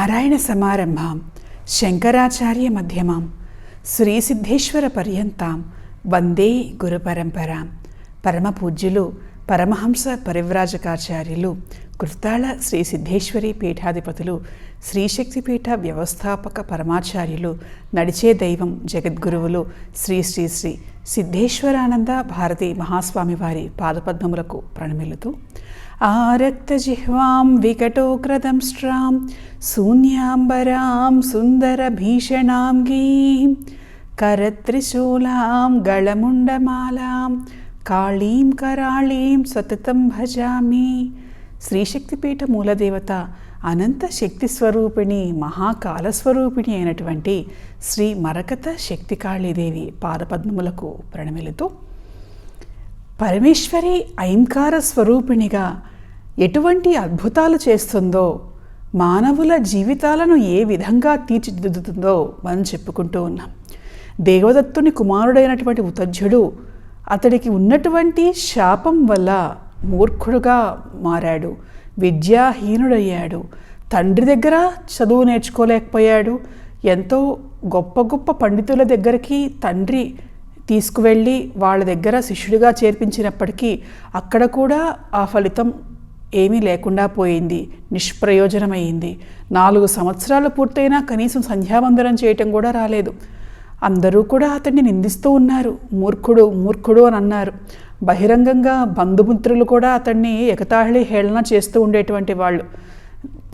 నారాయణ సమారంభాం శంకరాచార్య మధ్యమాం శ్రీసిద్ధేశ్వర పర్యంతాం వందే గురు పరంపరాం. పరమహంస పరివ్రాజకాచార్యులు కృతాళ శ్రీ సిద్ధేశ్వరి పీఠాధిపతులు శ్రీశక్తిపీఠ వ్యవస్థాపక పరమాచార్యులు నడిచే దైవం జగద్గురువులు శ్రీ శ్రీ శ్రీ సిద్ధేశ్వరానంద భారతి మహాస్వామి వారి పాదపద్మములకు ప్రణమిల్లుతూ ఆరక్తజిహ్వాం వికటోక్రదంష్ట్రాం శూన్యాంబరాం సుందరభీషణాం గీం కరత్రిశూలాం గళముండమాలాం కాళీం కరాళీం సతతం భజామి శ్రీశక్తిపీఠ మూలదేవత అనంత శక్తి స్వరూపిణి మహాకాలస్వరూపిణి అయినటువంటి శ్రీ మరకత శక్తికాళీదేవి పాదపద్మములకు ప్రణమిలుతూ పరమేశ్వరి ఐంకార స్వరూపిణిగా ఎటువంటి అద్భుతాలు చేస్తుందో మానవుల జీవితాలను ఏ విధంగా తీర్చిదిద్దుతుందో మనం చెప్పుకుంటూ ఉన్నాం. దేవదత్తుని కుమారుడైనటువంటి ఉతజ్జుడు అతడికి ఉన్నటువంటి శాపం వల్ల మూర్ఖుడుగా మారాడు విద్యాహీనుడయ్యాడు తండ్రి దగ్గర చదువు నేర్చుకోలేకపోయాడు ఎంతో గొప్ప గొప్ప పండితుల దగ్గరికి తండ్రి తీసుకువెళ్ళి వాళ్ళ దగ్గర శిష్యుడిగా చేర్పించినప్పటికీ అక్కడ కూడా ఆ ఫలితం ఏమీ లేకుండా పోయింది నిష్ప్రయోజనమైంది. నాలుగు సంవత్సరాలు పూర్తయినా కనీసం సంధ్యావందనం చేయటం కూడా రాలేదు. అందరూ కూడా అతన్ని నిందిస్తూ ఉన్నారు. మూర్ఖుడు మూర్ఖుడు అని అన్నారు. బహిరంగంగా బంధుమిత్రులు కూడా అతన్ని ఎగతాళి హేళన చేస్తూ ఉండేటువంటి వాళ్ళు.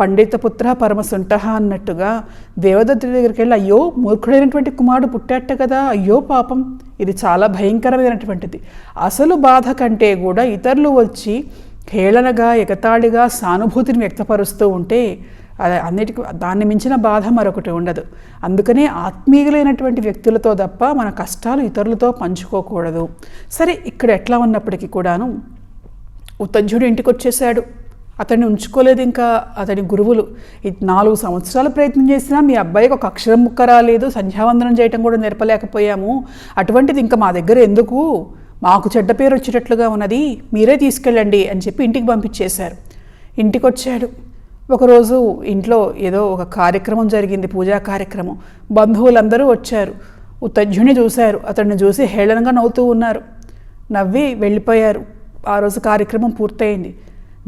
పండితపుత్ర పరమసుంట అన్నట్టుగా దేవదత్తుడి దగ్గరికి వెళ్ళి అయ్యో మూర్ఖుడైనటువంటి కుమారుడు పుట్టాట కదా అయ్యో పాపం. ఇది చాలా భయంకరమైనటువంటిది. అసలు బాధ కంటే కూడా ఇతరులు వచ్చి హేళనగా ఎగతాళిగా సానుభూతిని వ్యక్తపరుస్తూ ఉంటే అది అన్నిటికీ దాన్ని మించిన బాధ మరొకటి ఉండదు. అందుకనే ఆత్మీయులైనటువంటి వ్యక్తులతో తప్ప మన కష్టాలు ఇతరులతో పంచుకోకూడదు. సరే ఇక్కడ ఎట్లా ఉన్నప్పటికీ కూడాను ఉత్తజ్జుడు ఇంటికి వచ్చేసాడు అతన్ని ఉంచుకోలేదు ఇంకా అతని గురువులు. నాలుగు సంవత్సరాలు ప్రయత్నం చేసినా మీ అబ్బాయికి ఒక అక్షరం ముక్క రాలేదు. సంధ్యావందనం చేయటం కూడా నేర్పలేకపోయాము. అటువంటిది ఇంకా మా దగ్గర ఎందుకు? మాకు చెడ్డ పేరు వచ్చేటట్లుగా ఉన్నది మీరే తీసుకెళ్ళండి అని చెప్పి ఇంటికి పంపించేశారు. ఇంటికి వచ్చాడు ఒకరోజు ఇంట్లో ఏదో ఒక కార్యక్రమం జరిగింది పూజా కార్యక్రమం. బంధువులందరూ వచ్చారు. ఉత్తజ్యుని చూశారు. అతన్ని చూసి హేళనగా నవ్వుతూ ఉన్నారు. నవ్వి వెళ్ళిపోయారు. ఆ రోజు కార్యక్రమం పూర్తయింది.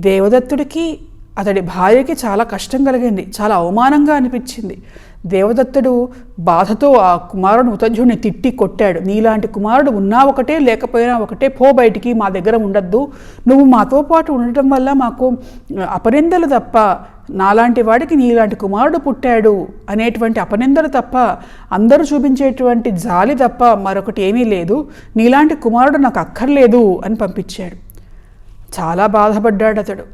దేవదత్తుడికి అతడి భార్యకి చాలా కష్టం కలిగింది. చాలా అవమానంగా అనిపించింది. దేవదత్తుడు బాధతో ఆ కుమారుడు ఉతజ్జుడిని తిట్టి కొట్టాడు. నీలాంటి కుమారుడు ఉన్నా ఒకటే లేకపోయినా ఒకటే పో బయటికి మా దగ్గర ఉండద్దు. నువ్వు మాతో పాటు ఉండటం వల్ల మాకు అపనిందలు తప్ప నాలాంటి వాడికి నీలాంటి కుమారుడు పుట్టాడు అనేటువంటి అపనిందలు తప్ప అందరూ చూపించేటువంటి జాలి తప్ప మరొకటి ఏమీ లేదు. నీలాంటి కుమారుడు నాకు అక్కర్లేదు అని పంపించాడు. చాలా బాధపడ్డాడు అతడు.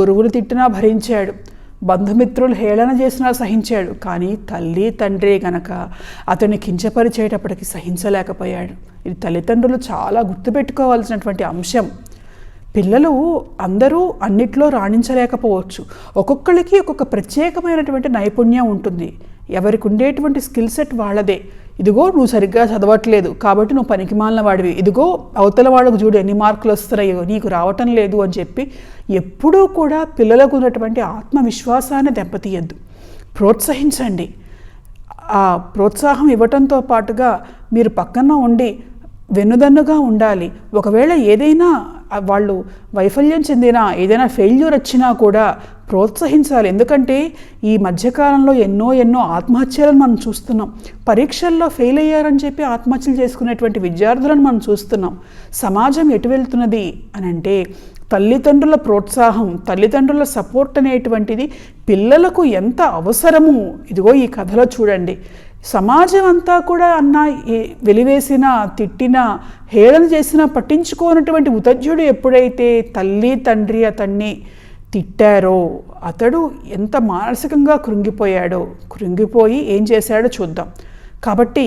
గురువులు తిట్టినా భరించాడు. బంధుమిత్రులు హేళన చేసినా సహించాడు. కానీ తల్లి తండ్రి గనక అతన్ని కించపరిచేటప్పటికి సహించలేకపోయాడు. ఇది తల్లిదండ్రులు చాలా గుర్తుపెట్టుకోవాల్సినటువంటి అంశం. పిల్లలు అందరూ అన్నిట్లో రాణించలేకపోవచ్చు. ఒక్కొక్కరికి ఒక్కొక్క ప్రత్యేకమైనటువంటి నైపుణ్యం ఉంటుంది. ఎవరికి ఉండేటువంటి స్కిల్ సెట్ వాళ్ళదే. ఇదిగో నువ్వు సరిగ్గా చదవట్లేదు కాబట్టి నువ్వు పనికిమాలిన వాడివి. ఇదిగో అవతల వాళ్ళకు చూడు ఎన్ని మార్కులు వస్తున్నాయో నీకు రావటం లేదు అని చెప్పి ఎప్పుడూ కూడా పిల్లలకు ఉన్నటువంటి ఆత్మవిశ్వాసాన్ని దెబ్బతీయద్దు. ప్రోత్సహించండి. ఆ ప్రోత్సాహం ఇవ్వటంతో పాటుగా మీరు పక్కన ఉండి వెన్నుదన్నుగా ఉండాలి. ఒకవేళ ఏదైనా వాళ్ళు వైఫల్యం చెందినా ఏదైనా ఫెయిల్యూర్ వచ్చినా కూడా ప్రోత్సహించాలి. ఎందుకంటే ఈ మధ్యకాలంలో ఎన్నో ఎన్నో ఆత్మహత్యలను మనం చూస్తున్నాం. పరీక్షల్లో ఫెయిల్ అయ్యారని చెప్పి ఆత్మహత్యలు చేసుకునేటువంటి విద్యార్థులను మనం చూస్తున్నాం. సమాజం ఎటు వెళ్తున్నది అని అంటే తల్లిదండ్రుల ప్రోత్సాహం తల్లిదండ్రుల సపోర్ట్ అనేటువంటిది పిల్లలకు ఎంత అవసరము? ఇదిగో ఈ కథలో చూడండి. సమాజం అంతా కూడా అన్న వెలివేసిన తిట్టిన హేళన చేసినా పట్టించుకోనటువంటి ఉతజ్జుడు ఎప్పుడైతే తల్లి తండ్రి అతన్ని తిట్టారో అతడు ఎంత మానసికంగా కృంగిపోయాడో కృంగిపోయి ఏం చేశాడో చూద్దాం. కాబట్టి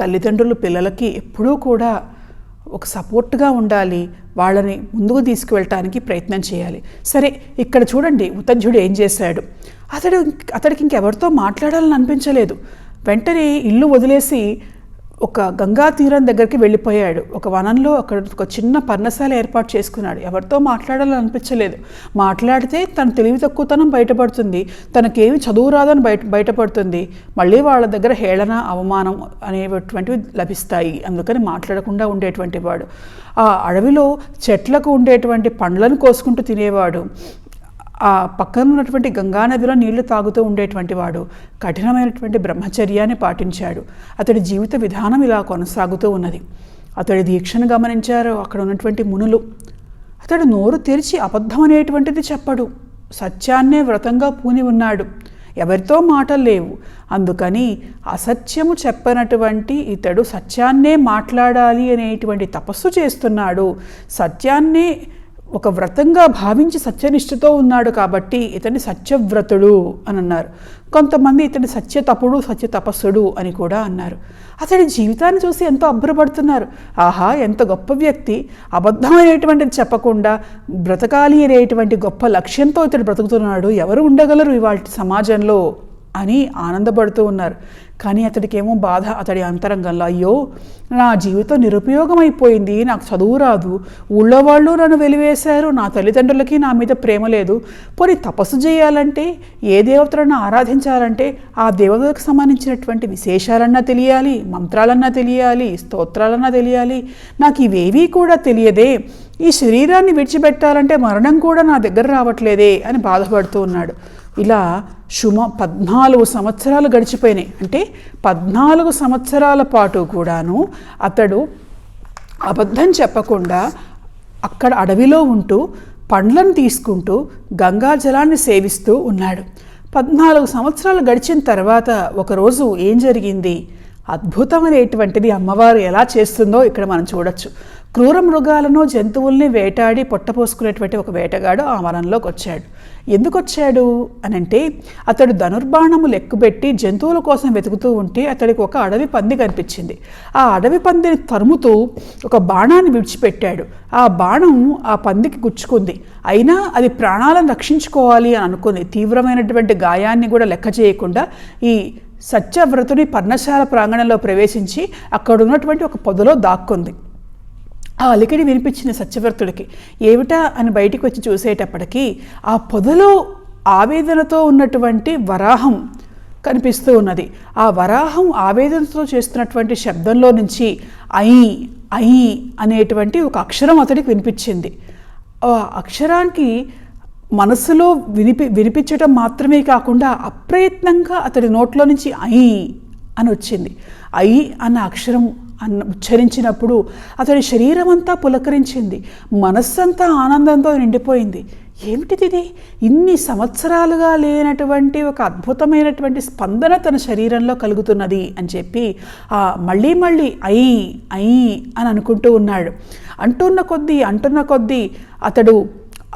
తల్లిదండ్రులు పిల్లలకి ఎప్పుడూ కూడా ఒక సపోర్ట్గా ఉండాలి. వాళ్ళని ముందుకు తీసుకువెళ్ళటానికి ప్రయత్నం చేయాలి. సరే ఇక్కడ చూడండి ఉతంజుడు ఏం చేశాడు? అతడు అతడికి ఇంకెవరితో మాట్లాడాలని అనిపించలేదు. వెంటనే ఇల్లు వదిలేసి ఒక గంగా తీరం దగ్గరికి వెళ్ళిపోయాడు. ఒక వనంలో అక్కడ ఒక చిన్న పర్ణశాల ఏర్పాటు చేసుకున్నాడు. ఎవరితో మాట్లాడాలనిపించలేదు. మాట్లాడితే తన తెలివి తక్కువతనం బయటపడుతుంది. తనకేమి చదువు రాదని బయట బయటపడుతుంది. మళ్ళీ వాళ్ళ దగ్గర హేళన అవమానం అనేటువంటివి లభిస్తాయి. అందుకని మాట్లాడకుండా ఉండేటువంటి వాడు. ఆ అడవిలో చెట్లకు ఉండేటువంటి పండ్లను కోసుకుంటూ తినేవాడు. ఆ పక్కన ఉన్నటువంటి గంగానదిలో నీళ్ళు తాగుతూ ఉండేటువంటి వాడు కఠినమైనటువంటి బ్రహ్మచర్యాన్ని పాటించాడు. అతడి జీవిత విధానం ఇలా కొనసాగుతూ ఉన్నది. అతడి దీక్షను గమనించారు అక్కడ ఉన్నటువంటి మునులు. అతడు నోరు తెరిచి అబద్ధం అనేటువంటిది చెప్పడు. సత్యాన్నే వ్రతంగా పూని ఉన్నాడు. ఎవరితో మాటలు లేవు. అందుకని అసత్యము చెప్పనటువంటి ఇతడు సత్యాన్నే మాట్లాడాలి అనేటువంటి తపస్సు చేస్తున్నాడు. సత్యాన్నే ఒక వ్రతంగా భావించి సత్యనిష్టతో ఉన్నాడు కాబట్టి ఇతని సత్యవ్రతుడు అని అన్నారు. కొంతమంది ఇతని సత్యతపుడు సత్య తపస్సుడు అని కూడా అన్నారు. అతడి జీవితాన్ని చూసి ఎంతో అభ్రపడుతున్నారు ఆహా ఎంత గొప్ప వ్యక్తి. అబద్ధమైనటువంటిది చెప్పకుండా బ్రతకాలి అనేటువంటి గొప్ప లక్ష్యంతో ఇతడు బ్రతుకుతున్నాడు. ఎవరు ఉండగలరు ఇవాళ సమాజంలో? అని ఆనందపడుతూ ఉన్నారు. కానీ అతడికేమో బాధ అతడి అంతరంగంలో అయ్యో నా జీవితం నిరుపయోగం అయిపోయింది నాకు చదువు రాదు ఊళ్ళో వాళ్ళు నన్ను వెలివేశారు నా తల్లిదండ్రులకి నా మీద ప్రేమ లేదు. పోనీ తపస్సు చేయాలంటే ఏ దేవతలను ఆరాధించాలంటే ఆ దేవతలకు సంబంధించినటువంటి విశేషాలన్నా తెలియాలి మంత్రాలన్నా తెలియాలి స్తోత్రాలన్నా తెలియాలి. నాకు ఇవేవీ కూడా తెలియదే. ఈ శరీరాన్ని విడిచిపెట్టాలంటే మరణం కూడా నా దగ్గర రావట్లేదే అని బాధపడుతూ ఉన్నాడు. ఇలా సుమ పద్నాలుగు సంవత్సరాలు గడిచిపోయినాయి. అంటే పద్నాలుగు సంవత్సరాల పాటు కూడాను అతడు అబద్ధం చెప్పకుండా అక్కడ అడవిలో ఉంటూ పండ్లను తీసుకుంటూ గంగా జలాన్ని సేవిస్తూ ఉన్నాడు. పద్నాలుగు సంవత్సరాలు గడిచిన తర్వాత ఒకరోజు ఏం జరిగింది? అద్భుతమైనటువంటిది అమ్మవారు ఎలా చేస్తుందో ఇక్కడ మనం చూడొచ్చు. క్రూర మృగాలను జంతువుల్ని వేటాడి పొట్టపోసుకునేటువంటి ఒక వేటగాడు ఆ వనంలోకి వచ్చాడు. ఎందుకు వచ్చాడు అనంటే అతడు ధనుర్బాణము లెక్కుబెట్టి జంతువుల కోసం వెతుకుతూ ఉంటే అతడికి ఒక అడవి పంది కనిపించింది. ఆ అడవి పందిని తరుముతూ ఒక బాణాన్ని విడిచిపెట్టాడు. ఆ బాణం ఆ పందికి గుచ్చుకుంది. అయినా అది ప్రాణాలను రక్షించుకోవాలి అని అనుకుంది. తీవ్రమైనటువంటి గాయాన్ని కూడా లెక్క చేయకుండా ఈ సత్యవ్రతుని పర్ణశాల ప్రాంగణంలో ప్రవేశించి అక్కడ ఉన్నటువంటి ఒక పొదలో దాక్కుంది. ఆ అలికిడి వినిపించిన సత్యవ్రతుడికి ఏమిటా? అని బయటికి వచ్చి చూసేటప్పటికీ ఆ పొదలో ఆవేదనతో ఉన్నటువంటి వరాహం కనిపిస్తూ ఉన్నది. ఆ వరాహం ఆవేదనతో చేస్తున్నటువంటి శబ్దంలో నుంచి ఐ ఐ అనేటువంటి ఒక అక్షరం అతడికి వినిపించింది. ఆ అక్షరానికి మనసులో వినిపి వినిపించడం మాత్రమే కాకుండా అప్రయత్నంగా అతడి నోట్లో నుంచి ఐ అని వచ్చింది. ఐ అన్న అక్షరం అన్న ఉచ్చరించినప్పుడు అతడి శరీరం అంతా పులకరించింది. మనస్సంతా ఆనందంతో నిండిపోయింది. ఏమిటిది ఇది? ఇన్ని సంవత్సరాలుగా లేనటువంటి ఒక అద్భుతమైనటువంటి స్పందన తన శరీరంలో కలుగుతున్నది అని చెప్పి ఆ మళ్ళీ మళ్ళీ ఐ ఐ అని అనుకుంటూ ఉన్నాడు. అంటున్న కొద్దీ అంటున్న కొద్దీ అతడు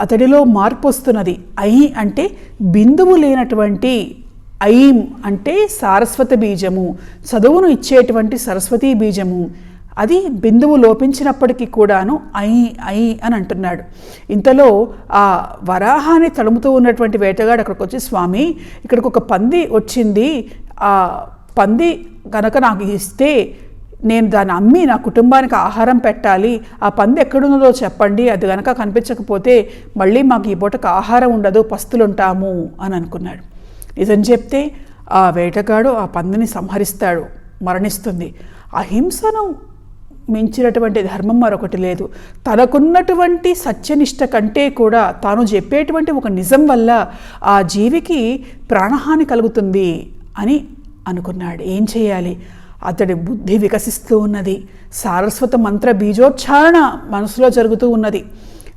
అతడిలో మార్పు వస్తున్నది. ఐ అంటే బిందువు లేనటువంటి ఐం అంటే సారస్వత బీజము చదువును ఇచ్చేటువంటి సరస్వతీ బీజము. అది బిందువు లోపించినప్పటికీ కూడాను ఐ ఐ అని అంటున్నాడు. ఇంతలో ఆ వరాహాన్ని తడుముతూ ఉన్నటువంటి వేటగాడు అక్కడికి వచ్చి స్వామి ఇక్కడికి ఒక పంది వచ్చింది. ఆ పంది కనుక నాకు ఇస్తే నేను దాన్ని అమ్మి నా కుటుంబానికి ఆహారం పెట్టాలి. ఆ పంది ఎక్కడున్నదో చెప్పండి. అది కనుక కనిపించకపోతే మళ్ళీ మాకు ఈ పూటకు ఆహారం ఉండదు. పస్తులుంటాము అని అనుకున్నాడు. నిజం చెప్తే ఆ వేటగాడు ఆ పందిని సంహరిస్తాడు మరణిస్తుంది. అహింసను మించినటువంటి ధర్మం మరొకటి లేదు. తనకున్నటువంటి సత్యనిష్ట కంటే కూడా తాను చెప్పేటువంటి ఒక నిజం వల్ల ఆ జీవికి ప్రాణహాని కలుగుతుంది అని అనుకున్నాడు. ఏం చేయాలి? అతడి బుద్ధి వికసిస్తూ ఉన్నది. సారస్వత మంత్ర బీజోచ్చారణ మనసులో జరుగుతూ ఉన్నది.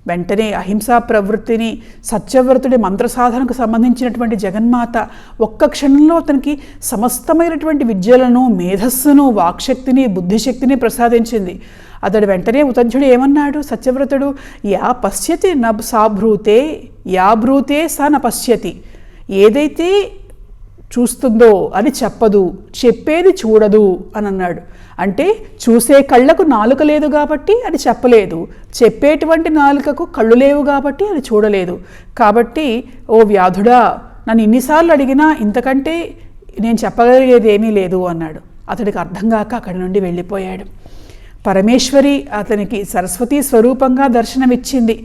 వెంటనే అహింసా ప్రవృత్తిని సత్యవ్రతుడి మంత్ర సాధనకు సంబంధించినటువంటి జగన్మాత ఒక్క క్షణంలో అతనికి సమస్తమైనటువంటి విద్యలను మేధస్సును వాక్శక్తిని బుద్ధిశక్తిని ప్రసాదించింది. అతడు వెంటనే ఉతధ్యుడు ఏమన్నాడు? సత్యవ్రతుడు యా పశ్యతి న సాభ్రూతే యా భ్రూతే స న పశ్యతి. ఏదైతే చూస్తుందో అని చెప్పదు చెప్పేది చూడదు అని అన్నాడు అంటే చూసే కళ్ళకు నాలుక లేదు కాబట్టి అది చెప్పలేదు చెప్పేటువంటి నాలుకకు కళ్ళు లేవు కాబట్టి అది చూడలేదు. కాబట్టి ఓ వ్యాధుడా నన్ను ఇన్నిసార్లు అడిగినా ఇంతకంటే నేను చెప్పగలిగేది ఏమీ లేదు అన్నాడు. అతడికి అర్థం కాక అక్కడి నుండి వెళ్ళిపోయాడు. పరమేశ్వరి అతనికి సరస్వతి స్వరూపంగా దర్శనమిచ్చింది.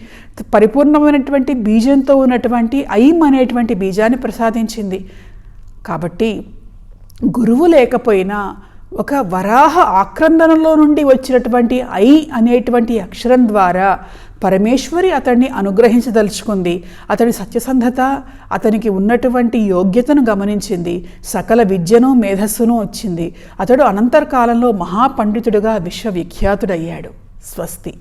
పరిపూర్ణమైనటువంటి బీజంతో ఉన్నటువంటి ఐం అనేటువంటి బీజాన్ని ప్రసాదించింది. కాబట్టి గురువు లేకపోయినా ఒక వరాహ ఆక్రందనలో నుండి వచ్చినటువంటి ఐ అనేటువంటి అక్షరం ద్వారా పరమేశ్వరి అతన్ని అనుగ్రహించదలుచుకుంది. అతడి సత్యసంధత అతనికి ఉన్నటువంటి యోగ్యతను గమనించింది. సకల విద్యను మేధస్సును వచ్చింది. అతడు అనంతరకాలంలో మహాపండితుడుగా విశ్వవిఖ్యాతుడయ్యాడు. స్వస్తి.